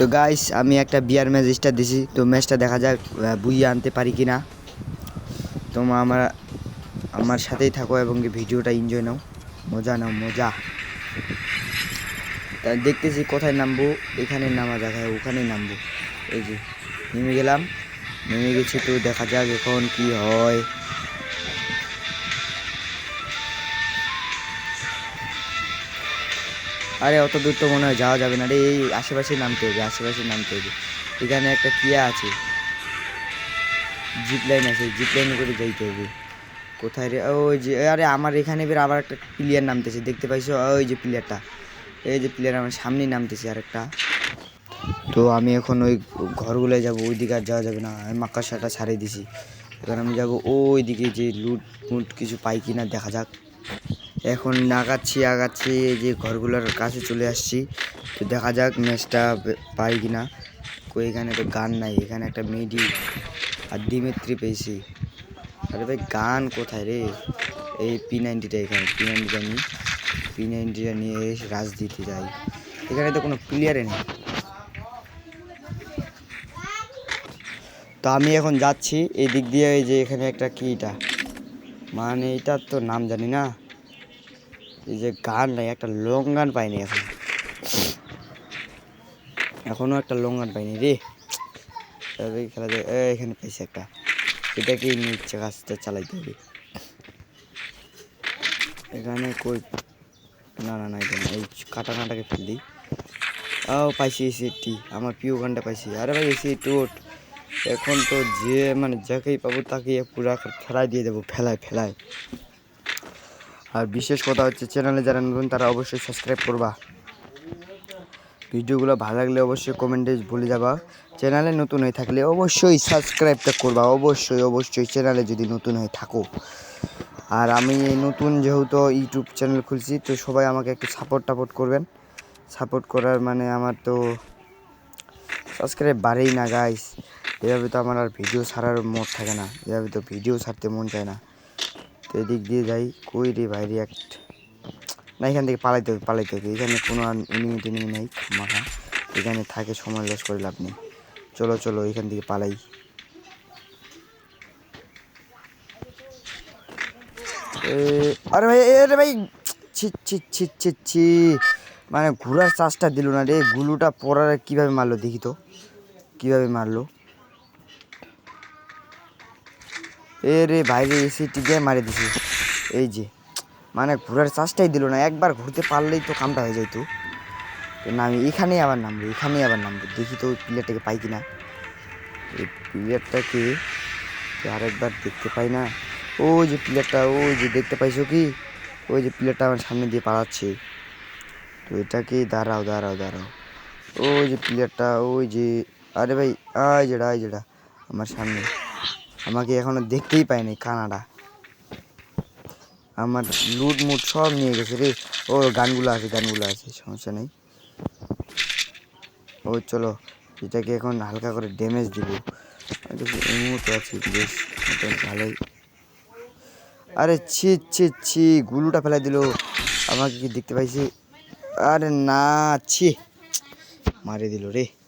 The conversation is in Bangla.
তো গাইস আমি একটা বিয়ার ম্যাচ স্টার দিছি, তো ম্যাচটা দেখা যাক বুইয়ে আনতে পারি কি না তোমরা আমার আমার সাথেই থাকো এবং ভিডিওটা এনজয় নাও। মজা নাও, মজা। তা দেখতেছি কোথায় নামবো, এখানে নামা যাক হ্যাঁ ওখানেই নামবো। এই যে, নেমে গেলাম, নেমে গেছি তো দেখা যাক এখন কি হয়। আরে অত দূর তো মনে হয় যাওয়া যাবে না রে, এই আশেপাশে নামতে হবে, আশেপাশে নামতে হবে। এখানে একটা কিয়া আছে। জিপ লাইন আছে জিপ লাইনে করে যাইতে হবে। কোথায় রে? ওই যে, আরে আমার এখানে বের আবার একটা প্লেয়ার নামতেছে, দেখতে পাইছো? ওই যে প্লেয়ারটা এই যে প্লেয়ার আমার সামনেই নামতেছে আরেকটা। তো আমি এখন ওই ঘরগুলোয় যাব ওই দিকে আর যাওয়া যাবে না। আমি মাকাশাটা ছাড়িয়ে দিছি। এবার আমি যাব ওই দিকে যে লুট মুট কিছু পাই কিনা, দেখা যাক। এখন আগাচ্ছি আগাচ্ছি, এই যে ঘরগুলোর কাছে চলে আসছি। তো দেখা যাক ম্যাচটা পাই কিনা। কই, এখানে তো গান নাই, এখানে একটা মেডি আর দিমিত্রি পেয়েছি। আরে ভাই, গান কোথায় রে? এই পি নাইনটিটা এখানে পি নাইনটিটা নিই পি নাইনটিটা নিয়ে এসে রাজ দিতে যাই। এখানে তো কোনো প্লেয়ারে নেই। তো আমি এখন যাচ্ছি এই দিক দিয়ে এই যে এখানে একটা কি এটা? মানে এটার তো নাম জানি না। এই যে গান নাই একটা লং গান পাইনি এখন। এখনও একটা লং গান পাইনি রে। খেলা যায় এখানে পাইছি একটা। এটাকে নিচ্ছে কাজটা চালাইতে হবে? এখানে কই? না না না এটা না, এই কাটা কাটাকে ফেল দিই। ও পাইছি এসি একটি আমার প্রিয় গানটা পাইছি। আরে ভাই এসি একটু ওঠ। এখন তো যে মানে যাকেই পাবো তাকে পুরা ফেলাই দিয়ে দেবো ফেলায় ফেলায়। আর বিশেষ কথা হচ্ছে চ্যানেলে যারা নতুন, তারা অবশ্যই সাবস্ক্রাইব করবা। ভিডিওগুলো ভালো লাগলে অবশ্যই কমেন্টে বলে যাবা। চ্যানেলে নতুন হয়ে থাকলে অবশ্যই সাবস্ক্রাইবটা করবা। অবশ্যই অবশ্যই চ্যানেলে যদি নতুন হয়ে থাকো। আর আমি নতুন যেহেতু ইউটিউব চ্যানেল খুলছি, তো সবাই আমাকে একটু সাপোর্ট টাপোর্ট করবেন। সাপোর্ট করার মানে আমার তো সাবস্ক্রাইব বাড়েই না গাইস এভাবে তো আমার আর ভিডিও ছাড়ার মোড থাকে না। এভাবে তো ভিডিও ছাড়তে মন চায় না। তো এদিক দিয়ে যাই। কই রে ভাই রিয়াক্ট না, এখান থেকে পালাইতে হবে পালাইতে হবে। এখানে কোনো আর এনিমি টেনিমি নেই মাথা এখানে থাকে, সময় লস করে লাভ নেই। চলো চলো, এখান থেকে পালাই। আরে ভাই আরে ভাই! ছি ছি ছি ছি ছি। মানে ঘোরার চাষটা দিল না রে। গুলুটা পড়ার কীভাবে মারলো দেখি তো? কীভাবে মারলো? এ রে বাইরে এসে টিকে মারে দিছি। এই যে মানে ঘোরার চাষটাই দিল না, একবার ঘুরতে পারলেই তো কামটা হয়ে যাইতো। না আমি এখানেই আবার নামবো, এখানেই আবার নামবো, দেখি তো ওই প্লেয়ারটাকে পাই কিনা। এই প্লেয়ারটাকে আরেকবার দেখতে পাই না। ওই যে প্লেয়ারটা ওই যে দেখতে পাইছো কি? ওই যে প্লেয়ারটা আমার সামনে দিয়ে পালাচ্ছে। তো এটাকে দাঁড়াও দাঁড়াও দাঁড়াও। ওই যে প্লেয়ারটা ওই যে, আরে ভাই, আয় যেটা আয় যেটা আমার সামনে। আমাকে এখনও দেখতেই পাইনি কানাডা। আমার লুট মুট সব নিয়ে গেছে রে। ও, গানগুলো আছে গানগুলো আছে, সমস্যা নেই। ও, চলো, এটাকে এখন হালকা করে ড্যামেজ দিব। আছে, বেশ ভালোই। আরে ছি ছি ছি, গুলুটা ফেলাই দিল। আমাকে কি দেখতে পাইছি? আরে না, ছি মারে দিল রে।